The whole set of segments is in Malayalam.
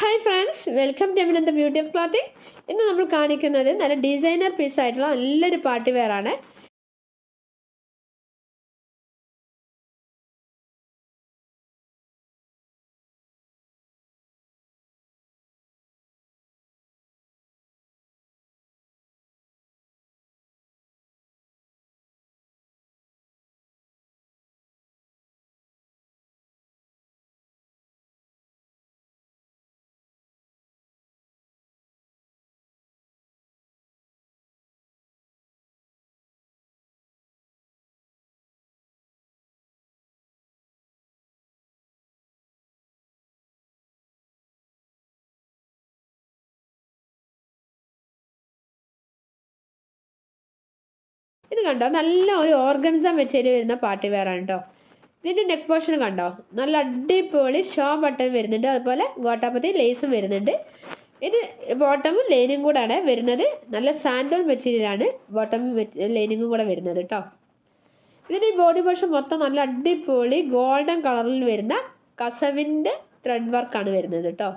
ഹായ് ഫ്രണ്ട്സ് വെൽക്കം ടു എമിനന്ത ബ്യൂട്ടി ഓഫ് ക്ലോത്തിങ് ഇന്ന് നമ്മൾ കാണിക്കുന്നത് നല്ല ഡിസൈനർ പീസ് ആയിട്ടുള്ള നല്ലൊരു പാർട്ടി വെയർ ആണ്. ഇത് കണ്ടോ? നല്ല ഒരു ഓർഗൻസം വെച്ചേരി വരുന്ന പാർട്ടി വെയർ ആണ് കേട്ടോ ഇതിന്റെ നെക്ക് പോർഷൻ കണ്ടോ? നല്ല അടിപൊളി ഷോ ബട്ടൺ വരുന്നുണ്ട്. അതുപോലെ ഗോട്ടാപ്പത്തി ലേസും വരുന്നുണ്ട്. ഇത് ബോട്ടമും ലൈനിങ്ങും കൂടാണ് വരുന്നത്. നല്ല സാൻഡൽ മെറ്റീരിയലാണ് ബോട്ടമും ലൈനിങ്ങും കൂടെ വരുന്നത് കേട്ടോ ഇതിന്റെ ബോഡി പോർഷൻ മൊത്തം നല്ല അടിപൊളി ഗോൾഡൻ കളറിൽ വരുന്ന കസവിന്റെ ത്രെഡ് വർക്കാണ് വരുന്നത് കേട്ടോ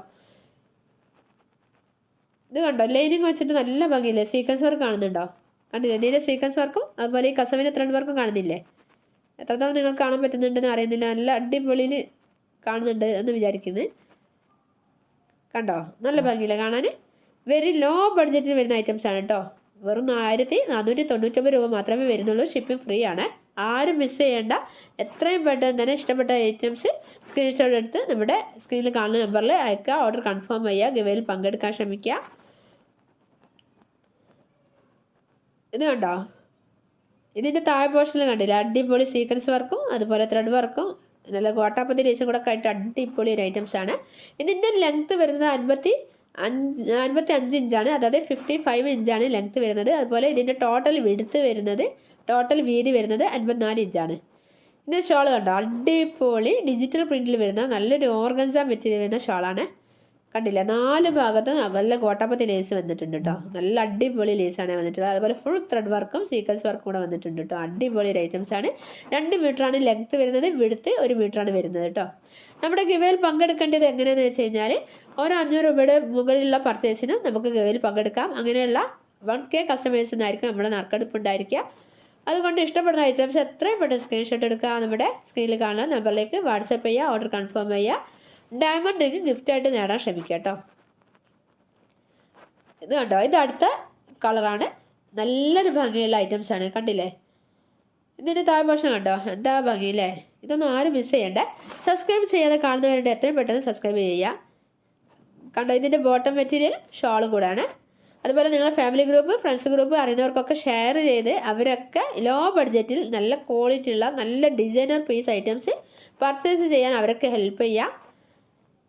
ഇത് കണ്ടോ? ലൈനിങ് വെച്ചിട്ട് നല്ല ഭംഗിയില്ലേ? സീക്വൻസ് വർക്ക് കാണുന്നുണ്ടോ? കണ്ടില്ലേ ഇതിന്റെ സീക്വൻസ് വർക്കും അതുപോലെ ഈ കസവിന്റെ ത്രെഡ് വർക്കും കാണുന്നില്ലേ? എത്രത്തോളം നിങ്ങൾക്ക് കാണാൻ പറ്റുന്നുണ്ടെന്ന് അറിയുന്നില്ല. നല്ല അടിപൊളിയിൽ കാണുന്നുണ്ട് എന്ന് വിചാരിക്കുന്നത് കണ്ടോ? നല്ല ഭംഗിയില്ല കാണാൻ വെരി ലോ ബഡ്ജറ്റിൽ വരുന്ന ഐറ്റംസ് ആണ് കേട്ടോ വെറും ആയിരത്തി നാനൂറ്റി തൊണ്ണൂറ്റൊമ്പത് രൂപ മാത്രമേ വരുന്നുള്ളൂ. ഷിപ്പിംഗ് ഫ്രീ ആണ്. ആരും മിസ് ചെയ്യേണ്ട. എത്രയും പെട്ടെന്ന് തന്നെ ഇഷ്ടപ്പെട്ട ഐറ്റംസ് സ്ക്രീൻഷോട്ട് എടുത്ത് നമ്മുടെ സ്ക്രീനിൽ കാണുന്ന നമ്പറിൽ അയക്കുക. ഓർഡർ കൺഫേം ചെയ്യുക. ഗവയിൽ പങ്കെടുക്കാൻ ശ്രമിക്കുക. ഇത് കണ്ടോ? ഇതിന്റെ താഴെ പോർഷനിൽ കണ്ടില്ല? അടിപൊളി സീക്വൻസ് വർക്കും അതുപോലെ ത്രെഡ് വർക്കും നല്ല കോട്ടാപ്പത്തി ലേസും കൂടെ ആയിട്ട് അടിപൊളി ഒരു ഐറ്റംസ് ആണ്. ഇതിന്റെ ലെങ്ത്ത് വരുന്നത് അൻപത്തി അഞ്ച് അൻപത്തി അഞ്ച് ഇഞ്ചാണ് അതായത് ഫിഫ്റ്റി ഫൈവ് ഇഞ്ചാണ് ലെങ്ത്ത് വരുന്നത്. അതുപോലെ ഇതിന്റെ ടോട്ടൽ വിടുത്ത് വരുന്നത് ടോട്ടൽ വീതി വരുന്നത് അൻപത്തിനാല് ഇഞ്ചാണ് ഇതിന്റെ ഷോൾ കണ്ടോ? അടിപൊളി ഡിജിറ്റൽ പ്രിന്റിൽ വരുന്ന നല്ലൊരു ഓർഗൻസ മെറ്റീരിയൽ വരുന്ന ഷോളാണ് കണ്ടില്ല. നാല് ഭാഗത്തും നല്ല കോട്ടപ്പത്തി ലേസ് വന്നിട്ടുണ്ട് കേട്ടോ നല്ല അടിപൊളി ലേസാണ് വന്നിട്ടുള്ളത്. അതുപോലെ ഫുൾ ത്രെഡ് വർക്കും സീക്വൻസ് വർക്കും കൂടെ വന്നിട്ടുണ്ട് കേട്ടോ അടിപൊളി ഒരു ഐറ്റംസ് ആണ്. രണ്ട് മീറ്ററാണ് ലെങ്ത്ത് വരുന്നത്. വിടുത്ത് ഒരു മീറ്ററാണ് വരുന്നത് കേട്ടോ നമ്മുടെ ഗിവയിൽ പങ്കെടുക്കേണ്ടത് എങ്ങനെയാണെന്ന് വെച്ച് കഴിഞ്ഞാൽ ഒരു അഞ്ഞൂറ് രൂപയുടെ മുകളിലുള്ള പർച്ചേസിന് നമുക്ക് ഗിവയിൽ പങ്കെടുക്കാം. അങ്ങനെയുള്ള വൺ കെ കസ്റ്റമേഴ്സിനായിരിക്കും നമ്മുടെ നറുക്കെടുപ്പ് ഉണ്ടായിരിക്കുക. അതുകൊണ്ട് ഇഷ്ടപ്പെടുന്ന ഐറ്റംസ് എത്രയും പെട്ടെന്ന് സ്ക്രീൻഷോട്ട് എടുക്കുക. നമ്മുടെ സ്ക്രീനിൽ കാണുന്ന നമ്പറിലേക്ക് വാട്സപ്പ് ചെയ്യുക ഓർഡർ കൺഫേം ചെയ്യുക ഡയമണ്ട് റിങ് ഗിഫ്റ്റായിട്ട് നേടാൻ ശ്രമിക്കുക കേട്ടോ. ഇത് കണ്ടോ? ഇത് അടുത്ത കളറാണ് നല്ലൊരു ഭംഗിയുള്ള ഐറ്റംസ് ആണ്. കണ്ടില്ലേ? ഇതിന്റെ താഴെ ഭക്ഷണം കണ്ടോ? എന്താ ഭംഗിയില്ലേ ഇതൊന്നും ആരും മിസ് ചെയ്യണ്ടേ. സബ്സ്ക്രൈബ് ചെയ്യാതെ കാണുന്നവരുടെ എത്രയും പെട്ടെന്ന് സബ്സ്ക്രൈബ് ചെയ്യുക. കണ്ടോ? ഇതിന്റെ ബോട്ടം മെറ്റീരിയൽ ഷോളും കൂടാണ്. അതുപോലെ നിങ്ങളുടെ ഫാമിലി ഗ്രൂപ്പ് ഫ്രണ്ട്സ് ഗ്രൂപ്പ് അറിയുന്നവർക്കൊക്കെ ഷെയർ ചെയ്ത് അവരൊക്കെ ലോ ബഡ്ജറ്റിൽ നല്ല ക്വാളിറ്റി ഉള്ള നല്ല ഡിസൈനർ പീസ് ഐറ്റംസ് പർച്ചേസ് ചെയ്യാൻ അവരൊക്കെ ഹെൽപ്പ് ചെയ്യാം.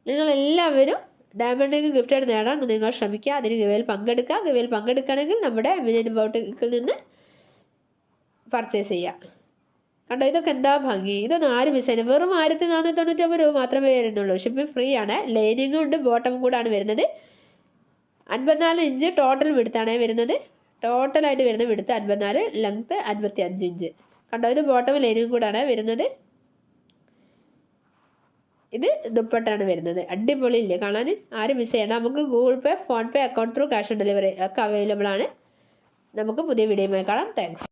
നിങ്ങളെല്ലാവരും ഡയമണ്ട് ഗിഫ്റ്റ് ഗിഫ്റ്റായിട്ട് നേടാൻ നിങ്ങൾ ശ്രമിക്കുക. അതിന് ഗവയിൽ പങ്കെടുക്കുക. ഗവയിൽ പങ്കെടുക്കുകയാണെങ്കിൽ നമ്മുടെ മിനി ബോട്ടിക്കിൽ നിന്ന് പർച്ചേസ് ചെയ്യുക. കണ്ടോ? ഇതൊക്കെ എന്താ ഭംഗി? ഇതൊന്നും ആരും മിസ് ചെയ്യുന്നത് വെറും ആയിരത്തി നാനൂറ്റി തൊണ്ണൂറ്റൊമ്പത് രൂപ മാത്രമേ വരുന്നുള്ളൂ. ഷിപ്പിംഗ് ഫ്രീ ആണ്. ലൈനിങ്ങും ഉണ്ട് ബോട്ടം കൂടാണ് വരുന്നത്. അൻപത്തിനാല് ഇഞ്ച് ടോട്ടൽ വിടുത്താണ് വരുന്നത്. ടോട്ടലായിട്ട് വരുന്നത് വിടുത്ത് അൻപത്തിനാല് ലെങ്ത്ത് അൻപത്തി അഞ്ച് ഇഞ്ച് കണ്ടോ? ഇത് ബോട്ടം ലൈനിങ്ങും കൂടാണ് വരുന്നത്. ഇത് ദുപ്പട്ടാണ് വരുന്നത്. അടിപൊളി ഇല്ലേ കാണാൻ ആരും മിസ് ചെയ്യണ്ട. നമുക്ക് Google Pay phone pay account through cash on delivery ഒക്കെ അവൈലബിൾ ആണ്. നമുക്ക് പുതിയ വീഡിയോയുമായി കാണാം. താങ്ക്സ്